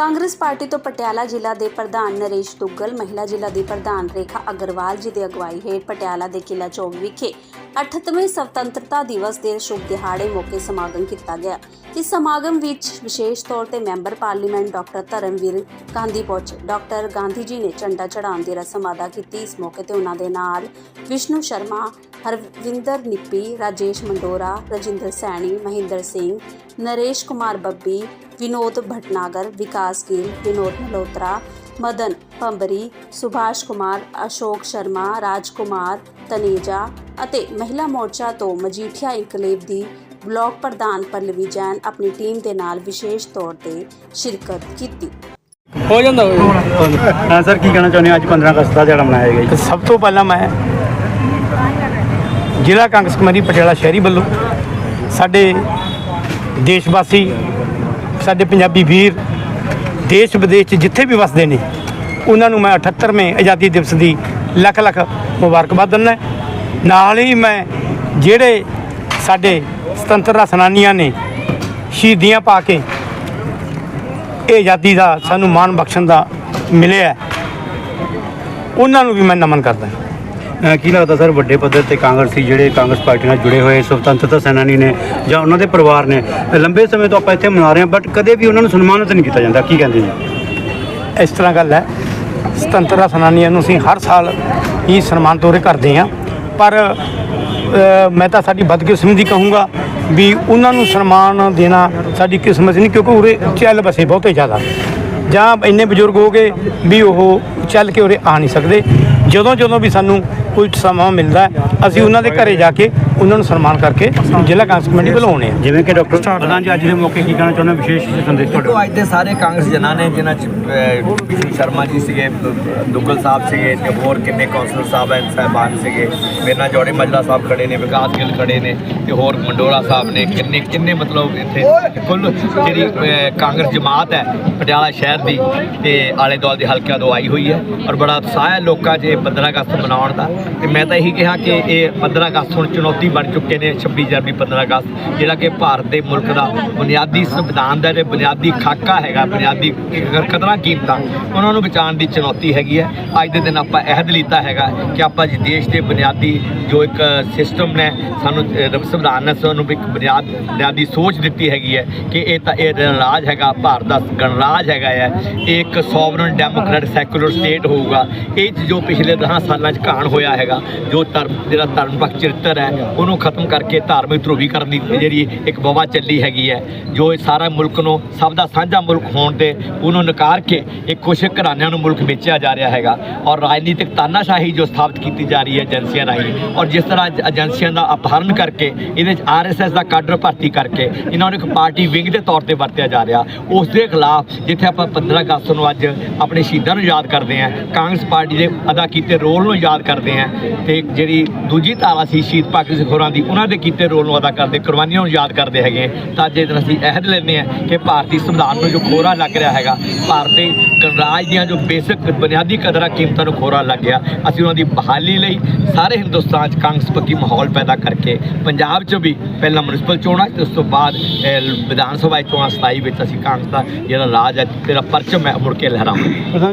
Congress party ਤੋਂ ਪਟਿਆਲਾ ਜ਼ਿਲ੍ਹਾ ਦੇ ਪ੍ਰਧਾਨ ਨਰੇਸ਼ ਦੁੱਗਲ, ਮਹਿਲਾ ਜ਼ਿਲ੍ਹਾ ਦੀ ਪ੍ਰਧਾਨ ਰੇਖਾ ਅਗਰਵਾਲ ਜੀ ਦੀ ਅਗਵਾਈ ਹੇਠ ਪਟਿਆਲਾ ਦੇ ਕਿਲਾ ਚੌਕ ਵਿਖੇ 38ਵੇਂ ਸੁਤੰਤਰਤਾ ਦਿਵਸ ਦੇ ਸ਼ੁਭ ਦਿਹਾੜੇ ਮੌਕੇ ਸਮਾਗਮ ਕੀਤਾ ਗਿਆ। ਇਸ ਸਮਾਗਮ ਵਿੱਚ ਵਿਸ਼ੇਸ਼ ਤੌਰ ਤੇ member parliament doctor Dharamvir Gandhi ਪਹੁੰਚੇ, ਡਾਕਟਰ ਗਾਂਧੀ ਜੀ ਨੇ ਝੰਡਾ ਚੜਾਉਣ ਦੀ ਰਸਮ ਅਦਾ ਕੀਤੀ। ਇਸ ਮੌਕੇ ਤੇ ਉਹਨਾਂ ਦੇ ਨਾਲ ਵਿਸ਼ਨੂੰ ਸ਼ਰਮਾ, ਹਰਵਿੰਦਰ ਨਿੱਪੀ, ਰਾਜੇਸ਼ ਮੰਡੋਰਾ, ਰਜਿੰਦਰ ਸੈਣੀ, ਮਹਿੰਦਰ ਸਿੰਘ, ਨਰੇਸ਼ ਕੁਮਾਰ ਬੱਬੀ ਵਿਨੋਦ ਭਟਨਾਗਰ ਵਿਕਾਸ ਗਿੱਲ ਵਿਨੋਦ ਮਲਹੋਤਰਾ ਮਦਨ ਪੰਬਰੀ ਸੁਭਾਸ਼ ਕੁਮਾਰ ਅਸ਼ੋਕ ਸ਼ਰਮਾ ਰਾਜ ਕੁਮਾਰ ਤਨੇਜਾ ਅਤੇ ਮਹਿਲਾ ਮੋਰਚਾ ਤੋਂ ਮਜੀਠੀਆ ਇਨਕਲੇਵ ਦੀ ਬਲਾਕ ਪ੍ਰਧਾਨ ਪੱਲਵੀ ਜੈਨ ਆਪਣੀ ਟੀਮ ਦੇ ਨਾਲ ਵਿਸ਼ੇਸ਼ ਤੌਰ ਤੇ ਸ਼ਿਰਕਤ ਕੀਤੀ ਹੋ ਜਾਂਦਾ ਹਾਂ ਸਰ ਕੀ ਕਹਿਣਾ ਚਾਹੁੰਦੇ ਹੋ ਅੱਜ 15 ਅਗਸਤ ਦਾ ਜਿਹੜਾ ਮਨਾਇਆ ਗਿਆ ਜੀ ਸਭ ਤੋਂ ਪਹਿਲਾਂ ਮੈਂ ਜ਼ਿਲ੍ਹਾ ਕਾਂਗਰਸ ਕਮੇਟੀ ਪਟਿਆਲਾ ਸ਼ਹਿਰੀ ਵੱਲੋਂ ਸਾਡੇ ਦੇਸ਼ ਵਾਸੀ ਸਾਡੇ ਪੰਜਾਬੀ ਵੀਰ ਦੇਸ਼ ਵਿਦੇਸ਼ 'ਚ ਜਿੱਥੇ ਵੀ ਵਸਦੇ ਨੇ, ਉਹਨਾਂ ਨੂੰ ਮੈਂ 78ਵੇਂ ਆਜ਼ਾਦੀ ਦਿਵਸ ਦੀ ਲੱਖ ਲੱਖ ਮੁਬਾਰਕਬਾਦ ਦਿੰਦਾ ਨਾਲ ਹੀ ਮੈਂ ਜਿਹੜੇ ਸਾਡੇ ਸੁਤੰਤਰਤਾ ਸੈਨਾਨੀਆਂ ਨੇ ਸ਼ਹੀਦੀਆਂ ਪਾ ਕੇ ਇਹ ਆਜ਼ਾਦੀ ਦਾ ਸਾਨੂੰ ਮਾਣ ਬਖਸ਼ਣ ਦਾ ਮਿਲਿਆ ਉਹਨਾਂ ਨੂੰ ਵੀ ਮੈਂ ਨਮਨ ਕਰਦਾ ਅਹ ਕੀ ਲੱਗਦਾ ਸਰ ਵੱਡੇ ਪੱਧਰ ਤੇ ਕਾਂਗਰਸੀ ਜਿਹੜੇ ਕਾਂਗਰਸ ਪਾਰਟੀ ਨਾਲ ਜੁੜੇ ਹੋਏ ਸੁਤੰਤਰਤਾ ਸੈਨਾਨੀ ਨੇ ਜਾਂ ਉਹਨਾਂ ਦੇ ਪਰਿਵਾਰ ਨੇ ਲੰਬੇ ਸਮੇਂ ਤੋਂ ਆਪਾਂ ਇੱਥੇ ਮਨਾ ਰਹੇ ਹਾਂ ਬਟ ਕਦੇ ਵੀ ਉਹਨਾਂ ਨੂੰ ਸਨਮਾਨਿਤ ਨਹੀਂ ਕੀਤਾ ਜਾਂਦਾ ਕੀ ਕਹਿੰਦੇ ਜੀ? ਇਸ ਤਰ੍ਹਾਂ ਗੱਲ ਹੈ ਸੁਤੰਤਰਤਾ ਸੈਨਾਨੀਆਂ ਨੂੰ ਅਸੀਂ ਹਰ ਸਾਲ ਹੀ ਸਨਮਾਨ ਤੋਰੇ ਕਰਦੇ ਹਾਂ ਪਰ ਅ, ਮੈਂ ਤਾਂ ਸਾਡੀ ਬਦਕਿਸਮਤੀ ਕਹੂੰਗਾ ਵੀ ਉਹਨਾਂ ਨੂੰ ਸਨਮਾਨ ਦੇਣਾ ਸਾਡੀ ਕਿਸਮਤ ਨਹੀਂ ਕਿਉਂਕਿ ਉਰੇ ਚੱਲ ਬਸੇ ਬਹੁਤੇ ਜ਼ਿਆਦਾ। ਜਾਂ ਇੰਨੇ ਬਜ਼ੁਰਗ ਹੋ ਗਏ ਵੀ ਉਹ ਚੱਲ ਕੇ ਉਰੇ ਆ ਨਹੀਂ ਸਕਦੇ। ਜਦੋਂ ਜਦੋਂ ਵੀ ਸਾਨੂੰ ਕੋਈ ਸਮਾਂ ਮਿਲਦਾ ਹੈ, ਅਸੀਂ ਉਹਨਾਂ ਦੇ ਘਰੇ ਜਾ ਕੇ ਉਹਨਾਂ ਨੂੰ ਸਨਮਾਨ ਕਰਕੇ ਜ਼ਿਲ੍ਹਾ ਕਾਂਗਰਸ ਕਮੇਟੀ ਬੁਲਾਉਂਦੇ ਹਾਂ। ਜਿਵੇਂ ਕਿ ਡਾਕਟਰ ਪ੍ਰਧਾਨ ਜੀ ਅੱਜ ਦੇ ਮੌਕੇ ਕੀ ਕਹਿਣਾ ਚਾਹੁੰਦੇ ਹੋ? ਵਿਸ਼ੇਸ਼ ਸੰਦੇਸ਼ ਦੇਖੋ ਤੁਹਾਡਾ ਅੱਜ ਦੇ ਸਾਰੇ ਕਾਂਗਰਸ ਜਨਾਂ ਨੇ ਜਿਨ੍ਹਾਂ ਚ ਅਹ, ਸ਼ਰਮਾ ਜੀ ਸੀਗੇ ਦ- ਦੁੱਗਲ ਸਾਹਿਬ ਸੀਗੇ ਤੇ ਹੋਰ ਕਿੰਨੇ ਕੌਂਸਲਰ ਸਾਹਿਬ ਐ ਸਾਹਿਬਾਨ ਸੀਗੇ। ਮੇਰੇ ਨਾਲ ਜੋੜੇ ਮਜਲਾ ਸਾਹਿਬ ਖੜੇ ਨੇ ਵਿਕਾਸ ਗਿੱਲ ਖੜੇ ਨੇ ਤੇ ਹੋਰ ਮੰਡੋਰਾ ਸਾਹਿਬ ਨੇ। ਕਿੰਨੇ ਕਿੰਨੇ ਮਤਲਬ ਇੱਥੇ ਕੁੱਲ ਜਿਹੜੀ ਅਹ, ਕਾਂਗਰਸ ਜਮਾਤ ਹੈ ਪਟਿਆਲਾ ਸ਼ਹਿਰ ਦੀ ਤੇ ਆਲੇ ਦੁਆਲੇ ਦੇ ਹਲਕਿਆਂ ਤੋਂ ਆਈ ਹੋਈ ਹੈ। ਔਰ ਬੜਾ ਉਤਸ਼ਾਹ ਹੈ ਲੋਕਾਂ 'ਚ ਇਹ 15 ਅਗਸਤ ਮਨਾਉਣ ਦਾ। ਤੇ ਮੈਂ ਤਾਂ ਇਹੀ ਕਿਹਾ ਕਿ ਇਹ 15 ਅਗਸਤ ਹੁਣ ਚੁਣੌਤੀ ਬਣ ਚੁੱਕੇ ਨੇ 26 ਜਨਵਰੀ 15 ਅਗਸਤ, ਜਿਹੜਾ ਕਿ ਭਾਰਤ ਦੇ ਮੁਲਕ ਦਾ ਬੁਨਿਆਦੀ ਸੰਵਿਧਾਨ ਦਾ ਤੇ ਬੁਨਿਆਦੀ ਖਾਕਾ ਹੈਗਾ, ਬੁਨਿਆਦੀ ਕਦਰਾਂ ਕੀਮਤਾਂ, ਉਹਨਾਂ ਨੂੰ ਬਚਾਉਣ ਦੀ ਚੁਣੌਤੀ ਹੈਗੀ ਹੈ। ਅੱਜ ਦੇ ਦਿਨ ਆਪਾਂ ਅਹਿਦ ਲਿੱਤਾ ਹੈਗਾ ਕਿ ਆਪਾਂ ਜੀ ਦੇਸ਼ ਦੇ ਬੁਨਿਆਦੀ ਜੋ ਇੱਕ ਸਿਸਟਮ ਨੇ, ਸਾਨੂੰ ਸੰਵਿਧਾਨ ਨੇ ਸਾਨੂੰ ਇੱਕ ਬੁਨਿਆਦ, ਬੁਨਿਆਦੀ ਸੋਚ ਦਿੱਤੀ ਹੈਗੀ ਹੈ ਕਿ ਇਹ ਤਾਂ ਇਹ ਰਾਜ ਹੈਗਾ, ਭਾਰਤ ਦਾ ਗਣਰਾਜ ਹੈਗਾ ਹੈ। ਇਹ ਇੱਕ ਸੋਵਰਨ ਡੈਮੋਕ੍ਰੈਟ ਸੈਕੂਲਰ ਸਟੇਟ ਹੋਊਗਾ। ਇਹ 'ਚ ਜੋ ਪਿਛਲੇ 10 ਸਾਲਾਂ 'ਚ ਕਹਾਣ ਹੋਇਆ ਹੈਗਾ, ਜੋ ਧਰਮ, ਜਿਹੜਾ ਧਰਮ ਪੱਖ ਚਰਿੱਤਰ ਹੈ, ਉਹਨੂੰ ਖਤਮ ਕਰਕੇ ਧਾਰਮਿਕ ਧਰੁਵੀਕਰਨ ਦੀ ਜਿਹੜੀ ਇੱਕ ਬਵਾ ਚੱਲੀ ਹੈਗੀ ਹੈ। ਜੋ ਇਹ ਸਾਰਾ ਮੁਲਕ ਨੂੰ, ਸਭ ਦਾ ਸਾਂਝਾ ਮੁਲਕ ਹੋਣ ਤੇ ਉਹਨੂੰ ਨਕਾਰ ਕੇ ਇੱਕ ਕੁਛ ਘਰਾਣਿਆਂ ਨੂੰ ਮੁਲਕ ਵੇਚਿਆ ਜਾ ਰਿਹਾ ਹੈਗਾ। ਔਰ ਰਾਜਨੀਤਿਕ ਤਾਨਾਸ਼ਾਹੀ ਜੋ ਸਥਾਪਿਤ ਕੀਤੀ ਜਾ ਰਹੀ ਹੈ ਏਜੰਸੀਆਂ ਰਾਹੀਂ, ਔਰ ਜਿਸ ਤਰ੍ਹਾਂ ਜ- ਏਜੰਸੀਆਂ ਦਾ ਅਪਹਰਨ ਕਰਕੇ, ਇਹਦੇ ਚ ਆਰਐਸਐਸ ਦਾ ਕਾਡਰ ਭਰਤੀ ਕਰਕੇ ਇਹਨਾਂ ਨੂੰ ਇੱਕ ਪਾਰਟੀ ਵਿੰਗ ਦੇ ਤੌਰ ਤੇ ਵਰਤਿਆ ਜਾ ਰਿਹਾ। ਉਸ ਦੇ ਖਿਲਾਫ ਜਿੱਥੇ ਆਪਾਂ 15 ਅਗਸਤ ਨੂੰ ਅੱਜ ਆਪਣੇ ਸ਼ਹੀਦਾਂ ਨੂੰ ਯਾਦ ਕਰਦੇ ਹਾਂ, ਕਾਂਗਰਸ ਪਾਰਟੀ ਦੇ ਅਦਾ ਕੀਤੇ ਰੋਲ ਨੂੰ ਯਾਦ ਕਰਦੇ ਹਾਂ ਤੇ ਜਿਹੜੀ ਦੂਜੀ ਧਾਰਾ ਸੀ ਸ਼ਹੀਦ ਭਗਤ ਸਿੰਘ ਹੋਰਾਂ ਦੀ, ਉਹਨਾਂ ਦੇ ਕੀਤੇ ਰੋਲ ਨੂੰ ਅਦਾ ਕਰਦੇ, ਕੁਰਬਾਨੀਆਂ ਨੂੰ ਯਾਦ ਕਰਦੇ ਹੈਗੇ ਤਾਂ ਅੱਜ ਦਿਨ ਅਸੀਂ ਅਹਿਦ ਲੈਂਦੇ ਹਾਂ ਕਿ ਭਾਰਤੀ ਸੰਵਿਧਾਨ ਨੂੰ ਜੋ ਖੋਰਾ ਲੱਗ ਰਿਹਾ ਹੈਗਾ, ਭਾਰਤੀ ਗਣਰਾਜ ਦੀਆਂ ਜੋ ਬੇਸਿਕ ਬੁਨਿਆਦੀ ਕਦਰਾਂ, ਕੀਮਤਾਂ ਨੂੰ ਖੋਰਾ ਲੱਗ ਗਿਆ, ਅਸੀਂ ਉਹਨਾਂ ਦੀ ਬਹਾਲੀ ਲਈ ਸਾਰੇ ਹਿੰਦੁਸਤਾਨ 'ਚ ਕਾਂਗਰਸ ਪੱਕੀ ਮਾਹੌਲ ਪੈਦਾ ਕਰਕੇ ਪੰਜਾਬ 'ਚ ਵੀ ਪਹਿਲਾਂ ਮਿਊਨਿਸਪਲ ਚੋਣਾਂ ਤੇ ਉਸ ਤੋਂ ਬਾਅਦ ਵਿਧਾਨ ਸਭਾ ਚੋਣਾਂ 27 ਵਿੱਚ ਅਸੀਂ ਕਾਂਗਰਸ ਦਾ ਜਿਹੜਾ ਰਾਜ ਹੈ, ਤੇਰਾ ਪਰਚਮ ਹੈ, ਮੁੜ ਕੇ ਲਹਿਰਾਵਾਂਗੇ।